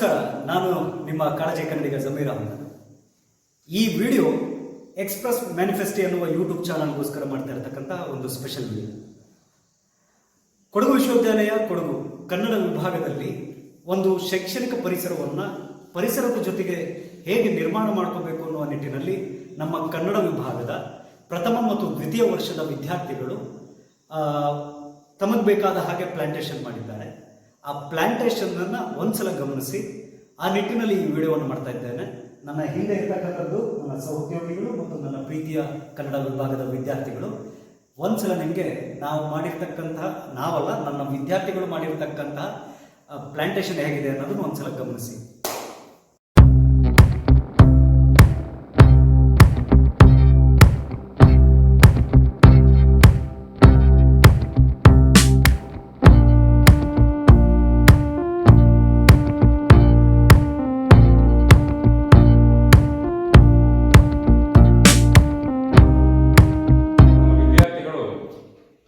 ನಮಸ್ಕಾರ, ನಾನು ನಿಮ್ಮ ಕಾಳಜಿ ಕನ್ನಡಿಗ ಜಮೀರ್ ಅಹಮದ್. ಈ ವಿಡಿಯೋ ಎಕ್ಸ್ಪ್ರೆಸ್ ಮ್ಯಾನಿಫೆಸ್ಟಿ ಅನ್ನುವ ಯೂಟ್ಯೂಬ್ ಚಾನಲ್ಗೋಸ್ಕರ ಮಾಡ್ತಾ ಇರತಕ್ಕಂಥ ಒಂದು ಸ್ಪೆಷಲ್ ವಿಡಿಯೋ. ಕೊಡಗು ವಿಶ್ವವಿದ್ಯಾಲಯ, ಕೊಡಗು ಕನ್ನಡ ವಿಭಾಗದಲ್ಲಿ ಒಂದು ಶೈಕ್ಷಣಿಕ ಪರಿಸರವನ್ನು ಪರಿಸರದ ಜೊತೆಗೆ ಹೇಗೆ ನಿರ್ಮಾಣ ಮಾಡ್ಕೋಬೇಕು ಅನ್ನುವ ನಿಟ್ಟಿನಲ್ಲಿ ನಮ್ಮ ಕನ್ನಡ ವಿಭಾಗದ ಪ್ರಥಮ ಮತ್ತು ದ್ವಿತೀಯ ವರ್ಷದ ವಿದ್ಯಾರ್ಥಿಗಳು ತಮಗೆ ಬೇಕಾದ ಹಾಗೆ ಪ್ಲಾಂಟೇಶನ್ ಮಾಡಿದ್ದಾರೆ. ಆ ಪ್ಲಾಂಟೇಶನ್ ಅನ್ನ ಒಂದ್ಸಲ ಗಮನಿಸಿ, ಆ ನಿಟ್ಟಿನಲ್ಲಿ ಈ ವಿಡಿಯೋವನ್ನು ಮಾಡ್ತಾ ಇದ್ದೇನೆ. ನನ್ನ ಹಿಂದೆ ಇರ್ತಕ್ಕಂಥದ್ದು ನನ್ನ ಸಹೋದ್ಯೋಗಿಗಳು ಮತ್ತು ನನ್ನ ಪ್ರೀತಿಯ ಕನ್ನಡ ವಿಭಾಗದ ವಿದ್ಯಾರ್ಥಿಗಳು. ಒಂದ್ಸಲ ನಿಮಗೆ ನಾವು ಮಾಡಿರ್ತಕ್ಕಂತಹ, ನಾವಲ್ಲ, ನನ್ನ ವಿದ್ಯಾರ್ಥಿಗಳು ಮಾಡಿರ್ತಕ್ಕಂತಹ ಪ್ಲಾಂಟೇಶನ್ ಹೇಗಿದೆ ಅನ್ನೋದನ್ನು ಒಂದ್ಸಲ ಗಮನಿಸಿ.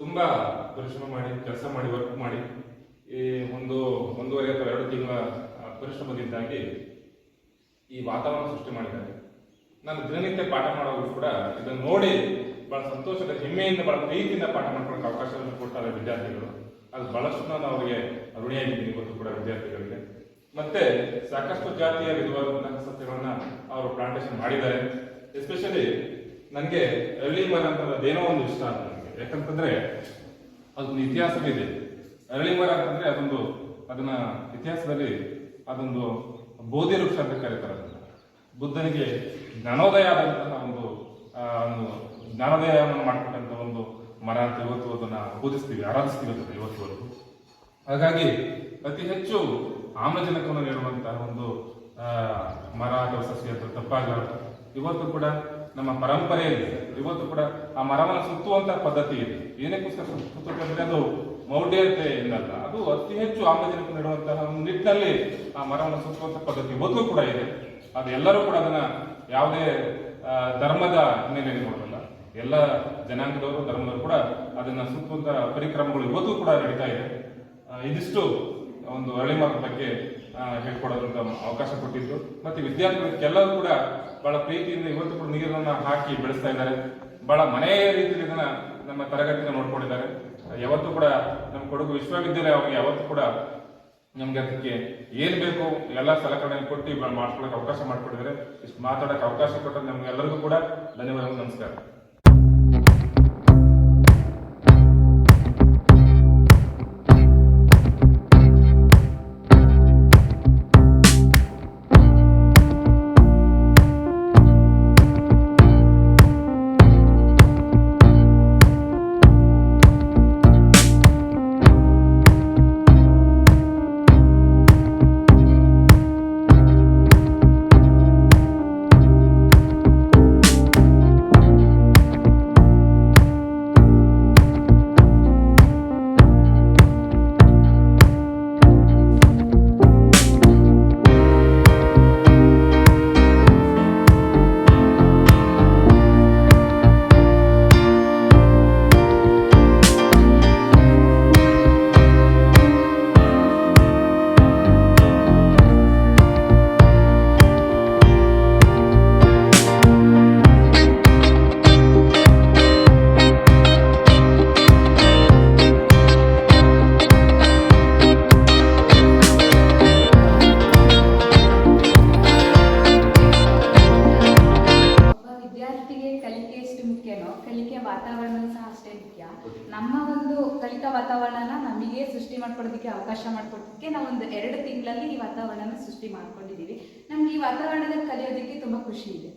ತುಂಬಾ ಪರಿಶ್ರಮ ಮಾಡಿ, ಕೆಲಸ ಮಾಡಿ ವರ್ಕ್ ಮಾಡಿ, ಈ ಒಂದು ಒಂದೂವರೆ ಅಥವಾ ಎರಡು ತಿಂಗಳ ಪರಿಶ್ರಮದಿಂದಾಗಿ ಈ ವಾತಾವರಣ ಸೃಷ್ಟಿ ಮಾಡಿದ್ದಾರೆ. ನಾನು ದಿನನಿತ್ಯ ಪಾಠ ಮಾಡೋರು ಕೂಡ ಇದನ್ನು ನೋಡಿ ಬಹಳ ಸಂತೋಷದ ಹೆಮ್ಮೆಯಿಂದ ಬಹಳ ಪ್ರೀತಿಯಿಂದ ಪಾಠ ಮಾಡ್ಕೊಳಕ್ಕೆ ಅವಕಾಶವನ್ನು ಕೊಡ್ತಾರೆ ವಿದ್ಯಾರ್ಥಿಗಳು. ಅದು ಬಹಳಷ್ಟು ನಾನು ಅವರಿಗೆ ಋಣಿಯಾಗಿದ್ದೀನಿ ಇವತ್ತು ಕೂಡ ವಿದ್ಯಾರ್ಥಿಗಳಿಗೆ. ಮತ್ತೆ ಸಾಕಷ್ಟು ಜಾತಿಯ ವಿಧವಾದಂತಹ ಸಸ್ಯಗಳನ್ನ ಅವರು ಪ್ಲಾಂಟೇಶನ್ ಮಾಡಿದ್ದಾರೆ. ಎಸ್ಪೆಷಲಿ ನನಗೆ ಅರಳಿ ಮರ ಅಂತ ಏನೋ ಒಂದು ಇಷ್ಟ ಅಂತ. ಯಾಕಂತಂದ್ರೆ ಅದೊಂದು ಇತಿಹಾಸವಿದೆ ಅರಳಿ ಮರ ಅಂತಂದ್ರೆ ಅದೊಂದು, ಅದನ್ನ ಇತಿಹಾಸದಲ್ಲಿ ಅದೊಂದು ಬೋಧಿ ವೃಕ್ಷ ಅಂತ ಕರೀತಾರೆ. ಬುದ್ಧನಿಗೆ ಜ್ಞಾನೋದಯ ಆದಂತಹ ಒಂದು ಒಂದು ಜ್ಞಾನೋದಯವನ್ನು ಮಾಡ್ತಕ್ಕಂಥ ಒಂದು ಮರ ಅಂತ ಇವತ್ತು ಅದನ್ನ ಪೂಜಿಸ್ತೀವಿ ಆರಾಧಿಸ್ತೀವಿ ಅಂತ ಇವತ್ತುವರೆಗೂ ಹಾಗಾಗಿ ಅತಿ ಹೆಚ್ಚು ಆಮ್ಲಜನಕವನ್ನು ನೀಡುವಂತಹ ಒಂದು ಮರ ಅಥವಾ ಸಸ್ಯ ಅಥವಾ ತಪ್ಪಾಗಲಾರದು ಇವತ್ತು ಕೂಡ ನಮ್ಮ ಪರಂಪರೆಯಲ್ಲಿ ಇವತ್ತು ಕೂಡ ಆ ಮರವನ್ನು ಸುತ್ತುವಂತ ಪದ್ಧತಿ ಇದೆ. ಏನಕ್ಕೋಸ್ಕರ ಸುತ್ತುತ್ತಂದ್ರೆ ಅದು ಮೌಢ್ಯತೆಯಿಂದಲ್ಲ ಅದು ಅತಿ ಹೆಚ್ಚು ಆಮ್ಲಜನಕ ನೀಡುವಂತಹ ಒಂದು ನಿಟ್ಟಿನಲ್ಲಿ ಆ ಮರವನ್ನು ಸುತ್ತುವಂತ ಪದ್ಧತಿ ಇವತ್ತು ಕೂಡ ಇದೆ. ಅದು ಎಲ್ಲರೂ ಕೂಡ ಅದನ್ನ ಯಾವುದೇ ಧರ್ಮದ ಹಿನ್ನೆಲೆಯಲ್ಲಿ ನೋಡೋಲ್ಲ. ಎಲ್ಲ ಜನಾಂಗದವರು, ಧರ್ಮದವರು ಕೂಡ ಅದನ್ನ ಸುತ್ತುವಂತ ಪರಿಕ್ರಮಗಳು ಇವತ್ತು ಕೂಡ ನಡೀತಾ ಇದೆ. ಇದಿಷ್ಟು ಒಂದು ಅರಳಿ ಮರದ ಬಗ್ಗೆ ಹೇಳ್ಕೊಡೋದಂತ ಅವಕಾಶ ಕೊಟ್ಟಿದ್ದು. ಮತ್ತೆ ವಿದ್ಯಾರ್ಥಿಗಳಿಗೆಲ್ಲರೂ ಕೂಡ ಬಹಳ ಪ್ರೀತಿಯಿಂದ ಇವತ್ತು ಕೂಡ ನೀರನ್ನ ಹಾಕಿ ಬೆಳೆಸ್ತಾ ಇದ್ದಾರೆ. ಬಹಳ ಮನೆಯ ರೀತಿಯಲ್ಲಿ ಇದನ್ನ ನಮ್ಮ ತರಗತಿನ ನೋಡ್ಕೊಂಡಿದ್ದಾರೆ. ಯಾವತ್ತೂ ಕೂಡ ನಮ್ಮ ಕೊಡಗು ವಿಶ್ವವಿದ್ಯಾಲಯ ಅವ್ರಿಗೆ ಯಾವತ್ತು ಕೂಡ ನಮ್ಗೆ ಅದಕ್ಕೆ ಏನ್ ಬೇಕು ಎಲ್ಲ ಸಲಕರಣೆ ಕೊಟ್ಟು ಮಾಡ್ಕೊಳಕ್ ಅವಕಾಶ ಮಾಡ್ಕೊಟ್ಟಿದ್ದಾರೆ. ಇಷ್ಟು ಮಾತಾಡಕ್ಕೆ ಅವಕಾಶ ಕೊಟ್ಟ ನಮ್ಗೆಲ್ಲರಿಗೂ ಕೂಡ ಧನ್ಯವಾದಗಳು, ನಮಸ್ಕಾರ. ಮುಖ್ಯನೋ ಕಲಿಕೆ ವಾತಾವರಣ ಸಹ ಅಷ್ಟೇ ಮುಖ್ಯ. ನಮ್ಮ ಒಂದು ಕಲಿಕಾ ವಾತಾವರಣನ ನಮಗೆ ಸೃಷ್ಟಿ ಮಾಡ್ಕೊಡೋದಕ್ಕೆ ಅವಕಾಶ ಮಾಡ್ಕೊಡೋದಕ್ಕೆ ನಾವು ಒಂದು ಎರಡು ತಿಂಗಳಲ್ಲಿ ಈ ವಾತಾವರಣನ ಸೃಷ್ಟಿ ಮಾಡ್ಕೊಂಡಿದ್ದೀವಿ. ನಮ್ಗೆ ಈ ವಾತಾವರಣದಲ್ಲಿ ಕಲಿಯೋದಕ್ಕೆ ತುಂಬ ಖುಷಿ ಇದೆ.